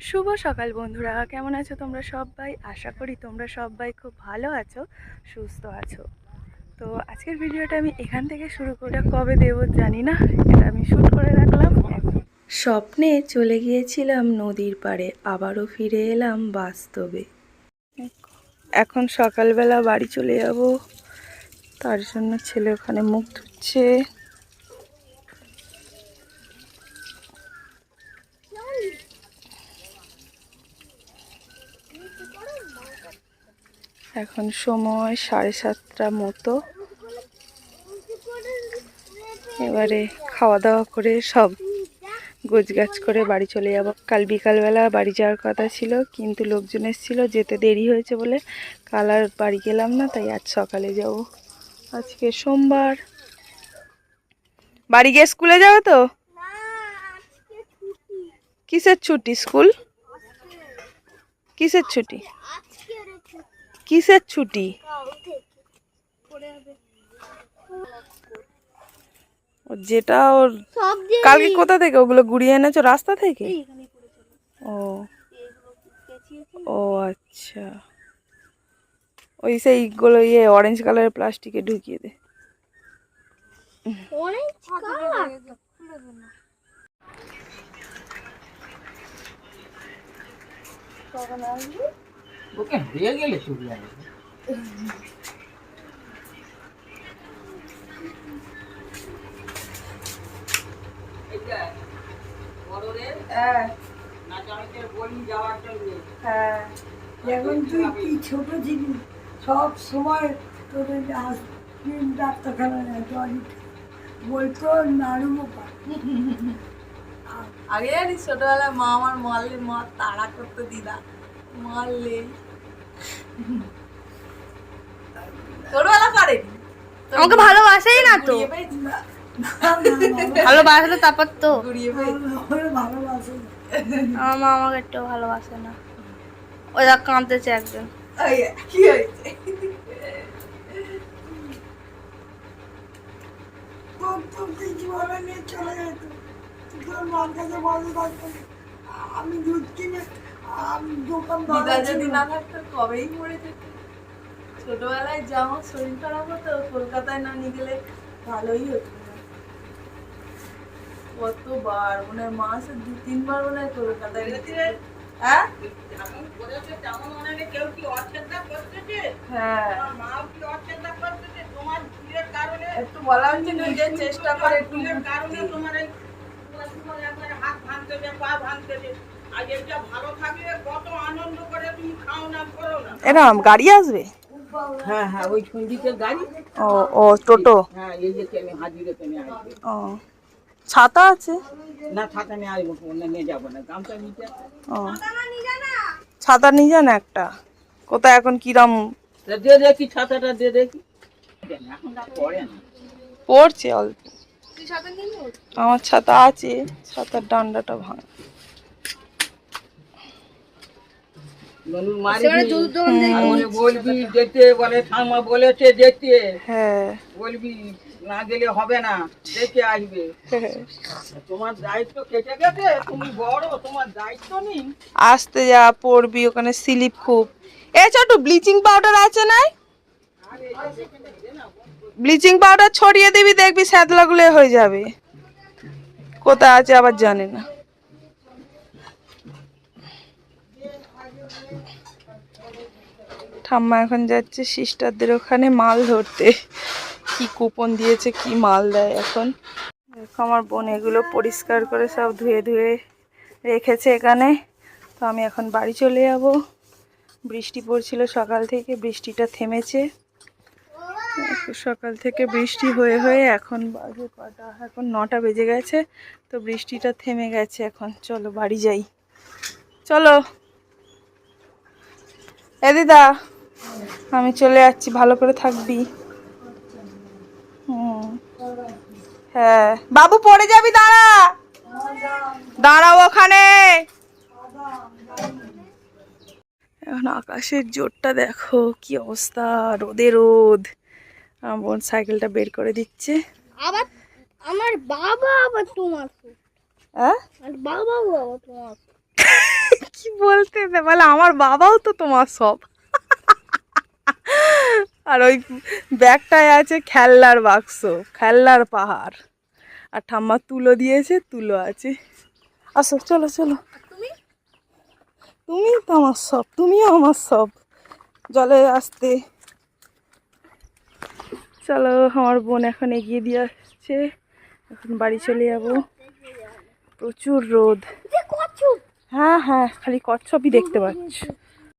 শুভ সকাল বন্ধুরা, কেমন আছো তোমরা সবাই? আশা করি তোমরা সবাই খুব ভালো আছো, সুস্থ আছো। তো আজকের ভিডিওটা আমি এখান থেকে শুরু করে কবে দেবো জানি না, এটা আমি শ্যুট করে রাখলাম। স্বপ্নে চলে গিয়েছিলাম নদীর পাড়ে, আবারও ফিরে এলাম বাস্তবে। এখন সকালবেলা বাড়ি চলে যাব, তার জন্য ছেলে ওখানে মুখ ধুচ্ছে। এখন সময় সাড়ে সাতটা মতো। এবারে খাওয়া দাওয়া করে সব গোছগাছ করে বাড়ি চলে যাব। কাল বিকালবেলা বাড়ি যাওয়ার কথা ছিল, কিন্তু লোকজন এসেছিল, যেতে দেরি হয়েছে বলে কাল আর বাড়ি গেলাম না, তাই আজ সকালে যাব। আজকে সোমবার। বাড়ি গিয়ে স্কুলে যাবে তো? কিসের ছুটি স্কুল? কিসের ছুটি? কিসের ছুটি? ও যেটা ওর কালকে কোথা থেকে? ওগুলো গুড়িয়ে এনেছো রাস্তা থেকে? ও। ও আচ্ছা। ওই সেইগুলো ইয়ে অরেঞ্জ কালারের প্লাস্টিকে ঢুকিয়ে দে। ওকে হয়ে গেলে চলে যাবে হ্যাঁ এখন তুই কি ছোট ছিলি সব সময় ডাক্তারখানা যায় বলতো নাড়ু আগে জানিস ছোটবেলায় মা আমার মারলে মা তাড়া করতে দিদা। মারলে ছোটবেলা পারেনি। আমাকে ভালোবাসেই না তো। ভালোবাসলে তারপর তো আমার ভালোবাসে মা আমাকে একটু ভালোবাসে না। ওই দেখ কাঁদতেছে একজন কি হয়েছে? তোর তোর কিছু বলে নিয়ে চলে যেত তোর মার কাছে আমি দুধ কিনে দিদা যদি না থাকতো কবেই মরে যেত। ছোটবেলায় যা আমার শরীর খারাপ হতো কলকাতায় না নিয়ে গেলে ভালোই হতো। কতবার মনে হয় মাসে দু তিনবার মনে হয় কলকাতায় হ্যাঁ? হ্যাঁ একটু বলা হচ্ছে নিজের চেষ্টা করে একটু বুঝতে। এরম গাড়ি আসবে? হ্যাঁ হ্যাঁ ওই গাড়ি। ও ও টোটো? হ্যাঁ এই যে ও ছাতা আছে? না ছাতা নিয়ে আসব নিয়ে যাব না গামছা নিতে ও ছাতা নিয়ে যান একটা। কোথায় এখন কিরম? দিয়ে দেখি ছাতাটা দিয়ে দেখি। এখন আর পড়ে না। পড়ছে অল্প। আমার ছাতা আছে ছাতার ডান্ডাটা ভাঙা ননুর মারি আর বলে বলবি যেতে বলে ঠাম্মা বলেছে যেতে। হ্যাঁ। বলবি না গেলে হবে না দেখে আসবে। তোমার দায়িত্ব কেটে গেছে তুমি বড় তোমার দায়িত্ব নেই। আসতে যা পড়বি ওখানে স্লিপ খুব। এ ছোট ব্লিচিং পাউডার আছে নাই? ব্লিচিং পাউডার ছড়িয়ে দিবি দেখবি স্যাঁতলাগুলো হয়ে যাবে। কোথায় আছে আবার জানে না। ঠাম্মা এখন যাচ্ছে সিস্টারদের ওখানে মাল ধরতে। কি কুপন দিয়েছে, কি মাল দেয় এখন? দেখো আমার বোন এগুলো পরিষ্কার করে সব ধুয়ে ধুয়ে রেখেছে এখানে। তো আমি এখন বাড়ি চলে যাব। বৃষ্টি পড়ছিল সকাল থেকে, বৃষ্টিটা থেমেছে। সকাল থেকে বৃষ্টি হয়ে হয়ে এখন বাজে কটা, এখন নটা বেজে গেছে। তো বৃষ্টিটা থেমে গেছে এখন। চলো বাড়ি যাই। চলো। এ দিদা। আমি চলে যাচ্ছি ভালো করে থাকবি। হ্যাঁ। বাবু পড়ে যাবি দাঁড়া। দাঁড়াও ওখানে। এখন আকাশের জোরটা দেখো কি অবস্থা রোদে রোদ। আমার বোন সাইকেলটা বের করে দিচ্ছে। আবার আমার বাবা আবার তোমার হ্যাঁ আবার তোমার বলতে? বলে আমার বাবাও তো তোমার সব। আর ওই ব্যাগটায় আছে খেলনার বাক্স খেলনার পাহাড়। আর ঠাম্মা তুলো দিয়েছে তুলো আছে। আসো চলো চলো। তুমি? তুমি তো আমার সব তুমিও আমার সব। জলে আসতে। চলো আমার বোন এখন এগিয়ে দিয়ে আসছে। এখন বাড়ি চলে যাব। প্রচুর রোদ। হ্যাঁ হ্যাঁ খালি কচ্ছপই দেখতে পাচ্ছ।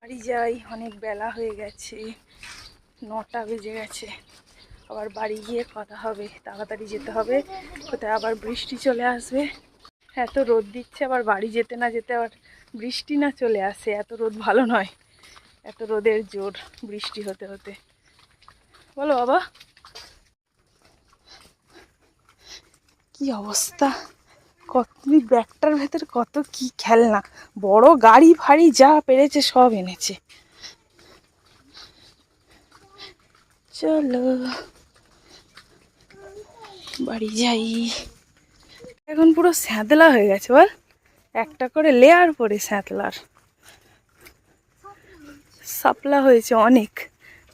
বাড়ি যাই অনেক বেলা হয়ে গেছে। নটা বেজে গেছে। আবার বাড়ি গিয়ে কথা হবে, তাড়াতাড়ি যেতে হবে। কোথায় আবার বৃষ্টি চলে আসবে? এত রোদ দিচ্ছে, আবার বাড়ি যেতে না যেতে আবার বৃষ্টি না চলে আসে, এত রোদ ভালো নয়। এত রোদের জোর বৃষ্টি হতে হতে। বলো বাবা। কি অবস্থা? কত ব্যাগটার ভেতর কত কি খেলনা? বড় গাড়ি ফাড়ি যা পেরেছে সব এনেছে। চলো। বাড়ি যাই। এখন পুরো স্যাঁতলা হয়ে গেছে, বল। একটা করে লেয়ার পরে স্যাঁতলার। সাপলা হয়েছে অনেক।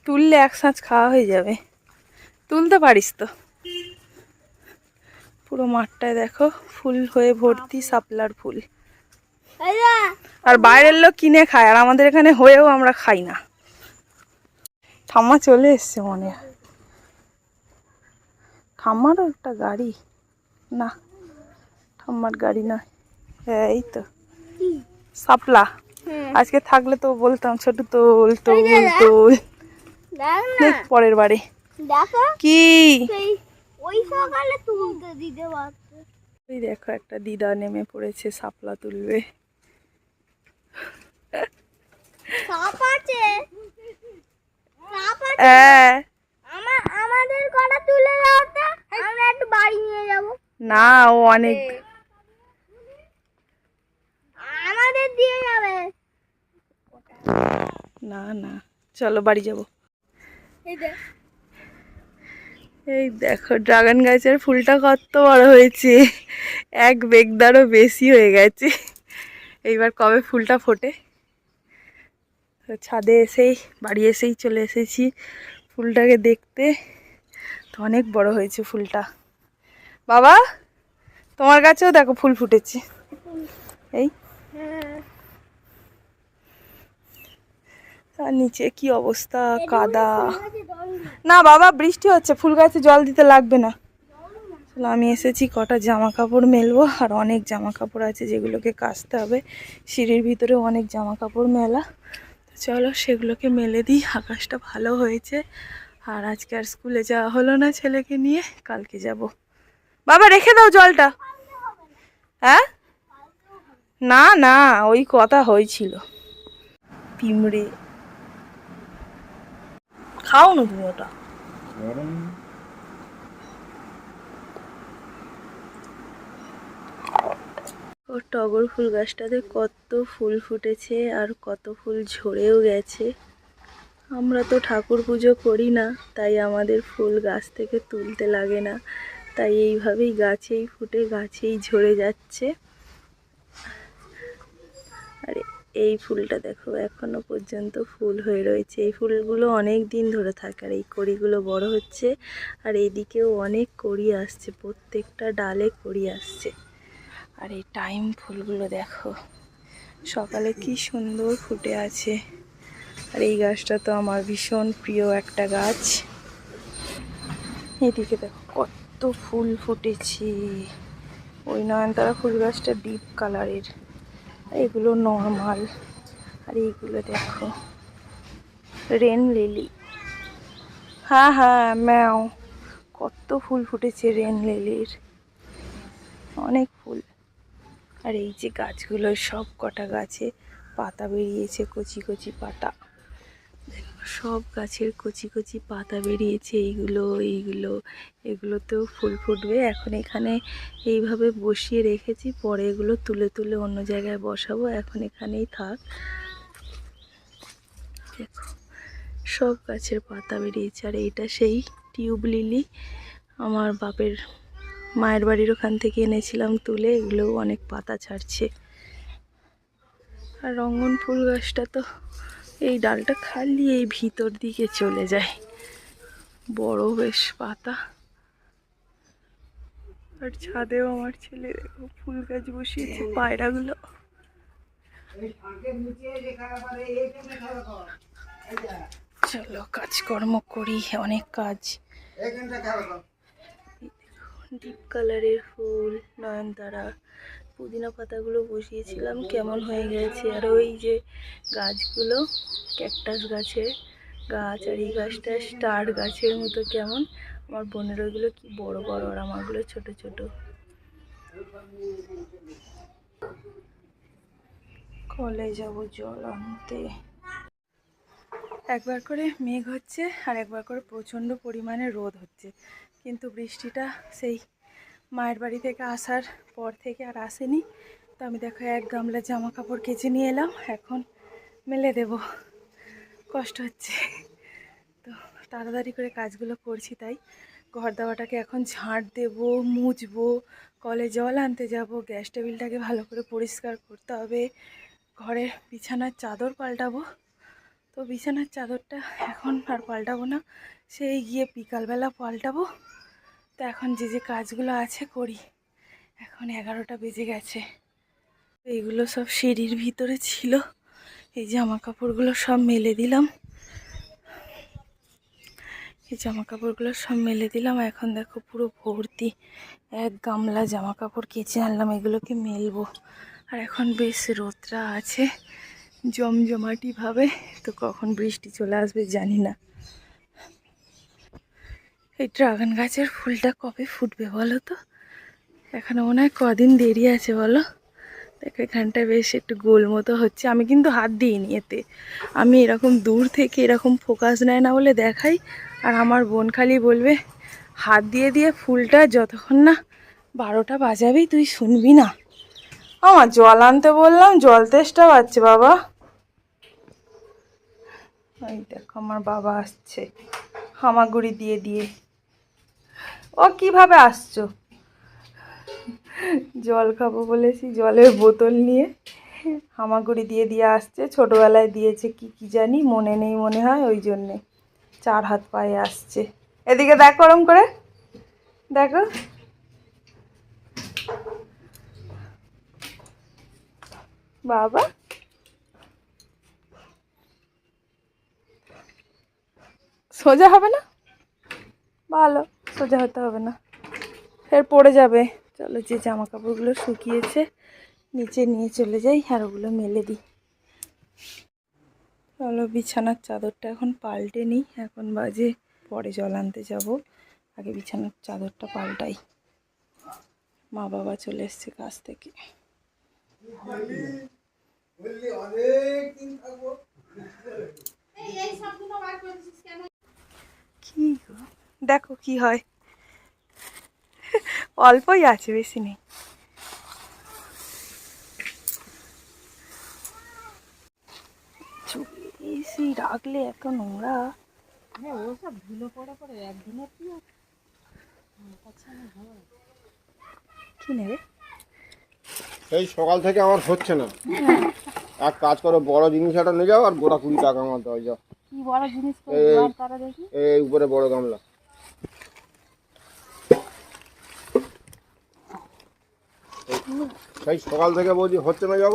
তুললে এক সাঁচ খাওয়া হয়ে যাবে। তুলতে পারিস তো। পুরো মাঠটায় দেখো, ফুল হয়ে ভর্তি সাপলার ফুল। আর বাইরের লোক কিনে খায়, আর আমাদের এখানে হয়েও আমরা খাই না। ঠাম্মা চলে এসছে মনে হয়। ঠাম্মারও একটা গাড়ি। না ঠাম্মার গাড়ি নয়। হ্যাঁ এই তো। সাপলা। আজকে থাকলে তো বলতাম ছোট তোল তোল। তোল পরের বারে। কি? ওই দেখো একটা দিদা নেমে পড়েছে সাপলা তুলবে। সাপ আছে। হ্যাঁ। আমাদের কটা তুলে দাও তো আমরা একটু বাড়ি নিয়ে যাব। না ও অনেক। আমাদের দিয়ে যাবে। না না। চলো বাড়ি যাব। এই এই দেখো ড্রাগন গাছের ফুলটা কত বড় হয়েছে। এক বেগদারও বেশি হয়ে গেছে। এইবার কবে ফুলটা ফোটে? তো ছাদে এসেই, বাড়ি এসেই চলে এসেছি ফুলটাকে দেখতে। তো অনেক বড় হয়েছে ফুলটা। বাবা, তোমার গাছেও দেখো ফুল ফুটেছে। এই। নিচে কি অবস্থা, কাদা। না বাবা, বৃষ্টি হচ্ছে, ফুল গাছে জল দিতে লাগবে না। চলো আমি এসেছি, কটা জামা কাপড় মেলবো। আর অনেক জামা কাপড় আছে যেগুলোকে কাচতে হবে। সিঁড়ির ভিতরে অনেক জামা কাপড় মেলা। চলো সেগুলোকে মেলে দিই, আকাশটা ভালো হয়েছে। আর আজকে আর স্কুলে যাওয়া হলো না ছেলেকে নিয়ে, কালকে যাব। বাবা, রেখে দাও জলটা। হ্যাঁ? না না, ওই কথা হয়েছিল। পিমড়ে। খাও না তুমি ওটা? ও টগর ফুল গাছটাতে কত ফুল ফুটেছে আর কত ফুল ঝরেও গেছে। আমরা তো ঠাকুর পুজো করি না, তাই আমাদের ফুল গাছ থেকে তুলতে লাগে না। তাই এইভাবেই গাছেই ফুটে, গাছেই ঝরে যাচ্ছে। আর, এই ফুলটা দেখো, এখনও পর্যন্ত ফুল হয়ে রয়েছে। এই ফুলগুলো অনেক দিন ধরে থাকে, আর এই কড়িগুলো বড় হচ্ছে, আর এইদিকেও অনেক কড়ি আসছে, প্রত্যেকটা ডালে কড়ি আসছে। আর এই টাইম ফুলগুলো দেখো। সকালে কি সুন্দর ফুটে আছে। আর এই গাছটা তো আমার ভীষণ প্রিয় একটা গাছ। এদিকে দেখো কত ফুল ফুটেছে। ওই নয়নতারা ফুল গাছটা ডিপ কালারের। এগুলো নর্মাল। আর এইগুলো দেখো। Rain lily. হ্যাঁ হ্যাঁ ম্যাও। কত ফুল ফুটেছে রেন লিলির। অনেক ফুল। আর এই যে গাছগুলো, সব কটা গাছে পাতা বেরিয়েছে, কচি কচি পাতা। সব গাছের কচি কচি পাতা বেরিয়েছে, এইগুলো এইগুলো, এগুলোতেও ফুল ফুটবে। এখন এখানে এইভাবে বসিয়ে রেখেছি, পরে এগুলো তুলে তুলে অন্য জায়গায় বসাবো। এখন এখানেই থাক। দেখো, সব গাছের পাতা বেরিয়েছে। আর এইটা সেই টিউব লিলি আমার বাপের মায়ের বাড়ির ওখান থেকে এনেছিলাম তুলে, এগুলোও অনেক পাতা ছাড়ছে। আর রঙ্গন ফুল গাছটা তো এই ডালটা খালি এই ভিতর দিকে চলে যায়। বড় বেশ পাতা। আর ছাদেও আমার ছেলে দেখো, ফুল গাছ বসিয়েছে পায়রাগুলো। চলো কাজকর্ম করি, অনেক কাজ। ডিপ কালারের ফুল, নয়নতারা, পুদিনা পাতাগুলো বসিয়েছিলাম, কেমন হয়ে গেছে? আর ওই যে গাছগুলো, ক্যাকটাস গাছের গাছ আর এই গাছটা স্টার গাছের মতো কেমন? আমার বোনের ওইগুলো কি বড় বড় আর আমারগুলো ছোট ছোট। কলে যাব জল আনতে। একবার করে মেঘ হচ্ছে আর একবার করে প্রচণ্ড পরিমাণে রোদ হচ্ছে। কিন্তু বৃষ্টিটা সেই মায়ের বাড়ি থেকে আসার পর থেকে আর আসেনি। তো আমি দেখো এক গামলা জামা কাপড় কেচে নিয়ে এলাম, এখন মেলে দেব। কষ্ট হচ্ছে। তো তাড়াতাড়ি করে কাজগুলো করছি তাই। ঘর দাওয়াটাকে এখন ঝাঁট দেব, মুছবো, কলে জল আনতে যাব, গ্যাস টেবিলটাকে ভালো করে পরিষ্কার করতে হবে, ঘরের বিছানার চাদর পাল্টাবো। তো বিছানার চাদরটা এখন আর পাল্টাবো না। সেই গিয়ে বিকালবেলা পাল্টাবো। তো এখন যে যে কাজগুলো আছে করি। এখন এগারোটা বেজে গেছে। এইগুলো সব সিঁড়ির ভিতরে ছিল। এই জামা কাপড়গুলো সব মেলে দিলাম। এই জামা কাপড়গুলো সব মেলে দিলাম। এখন দেখো পুরো ভর্তি। এক গামলা জামা কাপড় কেচে আনলাম। এগুলোকে মেলবো। আর এখন বেশ রোদরা আছে। জমজমাটিভাবে তো কখন বৃষ্টি চলে আসবে জানি না। এই ড্রাগন গাছের ফুলটা কবে ফুটবে বলো তো? এখনও মনে হয় কদিন দেরি আছে বলো? দেখো, এখানটা বেশ একটু গোল মতো হচ্ছে। আমি কিন্তু হাত দিইনি এতে। আমি এরকম দূর থেকে এরকম ফোকাস নেয় না বলে দেখাই। আর আমার বোন খালি বলবে, হাত দিয়ে দিয়ে ফুলটা যতক্ষণ না বারোটা বাজাবেই তুই শুনবি না। আমার জল আনতে বললাম, জল তেষ্টা পাচ্ছে বাবা। এই দেখো, আমার বাবা আসছে। হামাগুড়ি দিয়ে দিয়ে। ও কীভাবে আসছো? জল খাব বলেছি, জলের বোতল নিয়ে। হামাগুড়ি দিয়ে দিয়ে আসছে, ছোটোবেলায় দিয়েছে কি কি জানি, মনে নেই মনে হয়, ওই জন্যে চার হাত পায়ে আসছে। এদিকে দেখ ওরম করে। দেখো। বাবা। সোজা হবে না? ভালো সোজা হতে হবে না। ফের পড়ে যাবে। চলো যে জামা কাপড়গুলো শুকিয়েছে নিচে নিয়ে চলে যাই আর ওগুলো মেলে দিই। চলো বিছানার চাদরটা এখন পাল্টে নিই। এখন বাজে পরে জল আনতে যাব। আগে বিছানার চাদরটা পাল্টাই। মা বাবা চলে এসছে কাছ থেকে। কি দেখো কি হয়। অল্পই আছে বেশি নেই। এসি রাখলে এত নোংরা। কি নেবে? এই সকাল থেকে আমার হচ্ছে না। এক কাজ করো বড় জিনিস একটা নিয়ে যাও আর গোটা কুড়ি টাকা আমার দাও যাও। কি বড় জিনিস এই- উপরে বড় গামলা। সেই সকাল থেকে বলছি, হচ্ছে না যাব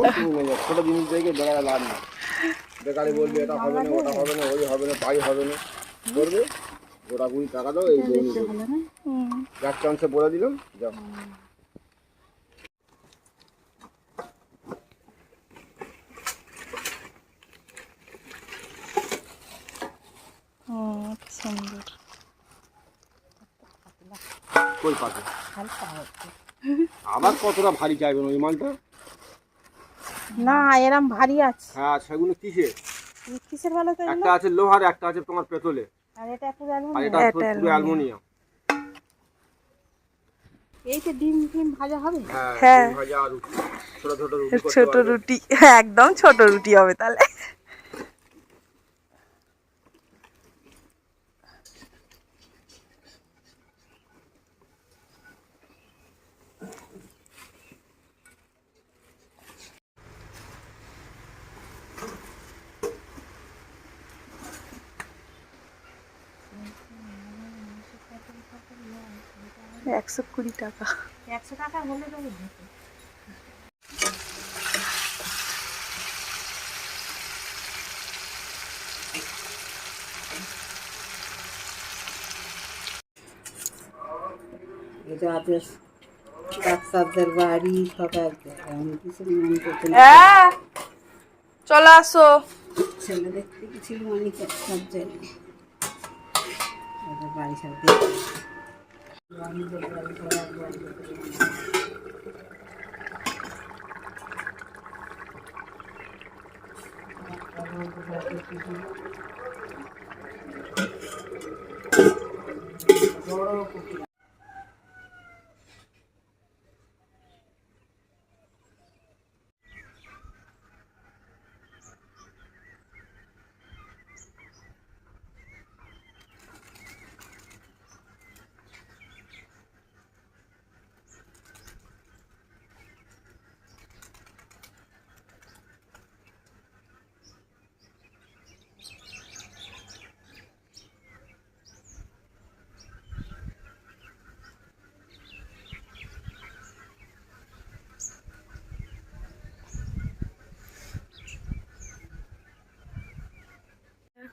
ছোট জিনিস দেখে বেড়ায় লাভ নেই। বেকারে বলবি, এটা হবে না, ওটা হবে না, ওই হবে না, তাই হবে না। করবে। গোটা কুড়ি টাকা দাও, এই হুম এক চান্সে বলে দিলাম, যাও। সুন্দর। কই পাবে আবার কতটা ভারী চাইবেন ওই মালটা? না এরম ভারী আছে। হ্যাঁ সেগুলো কিসে? কিসের ভালো তো একটা আছে লোহার একটা আছে তোমার পেতলে আর এটা পুরো একদম আর এটা এটা পুরো অ্যালুমিনিয়াম। অ্যালুমিনিয়াম। এই যে ডিম ডিম ভাজা হবে? হ্যাঁ হ্যাঁ। ভাজা আর ছোট ছোট রুটি ছোট রুটি। একদম ছোট রুটি হবে তাহলে। একশো কুড়ি টাকা। একশো টাকা হলে ডাক্তারদের বাড়ি সব এক আমি কিছু মনে করতে চলে আসো। ছেলে দেখতে গেছিল অনেক সব বাড়ি সব দেখতে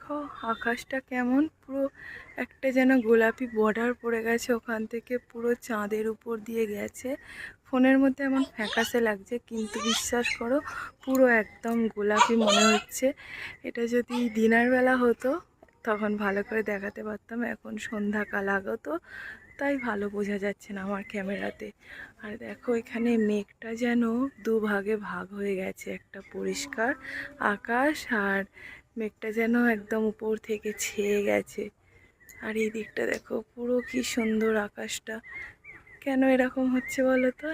দেখো আকাশটা কেমন? পুরো একটা যেন গোলাপি বর্ডার পড়ে গেছে ওখান থেকে, পুরো চাঁদের উপর দিয়ে গেছে। ফোনের মধ্যে এমন ফ্যাকাসে লাগছে, কিন্তু বিশ্বাস করো, পুরো একদম গোলাপি মনে হচ্ছে। এটা যদি দিনের বেলা হতো, তখন ভালো করে দেখাতে পারতাম। এখন সন্ধ্যাকাল আগত, তাই ভালো বোঝা যাচ্ছে না আমার ক্যামেরাতে। আর দেখো এখানে মেঘটা যেন দুভাগে ভাগ হয়ে গেছে, একটা পরিষ্কার আকাশ আর মেঘটা যেন একদম উপর থেকে ছেয়ে গেছে। আর এই দিকটা দেখো, পুরো কি সুন্দর আকাশটা। কেন এরকম হচ্ছে বলো তো?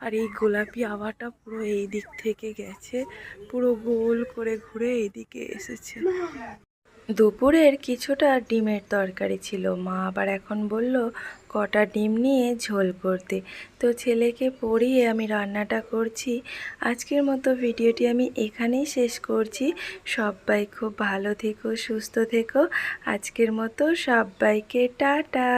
আর এই গোলাপি আভাটা পুরো এই দিক থেকে গেছে, পুরো গোল করে ঘুরে এইদিকে এসেছে। দুপুরের কিছুটা ডিমের তরকারি ছিল। মা আবার এখন বলল, কটা ডিম নিয়ে ঝোল করতে? তো ছেলেকে পড়িয়ে আমি রান্নাটা করছি। আজকের মতো ভিডিওটি আমি এখানেই শেষ করছি। সবাই খুব ভালো থেকো, সুস্থ থেকো। আজকের মতো সবাইকে টাটা।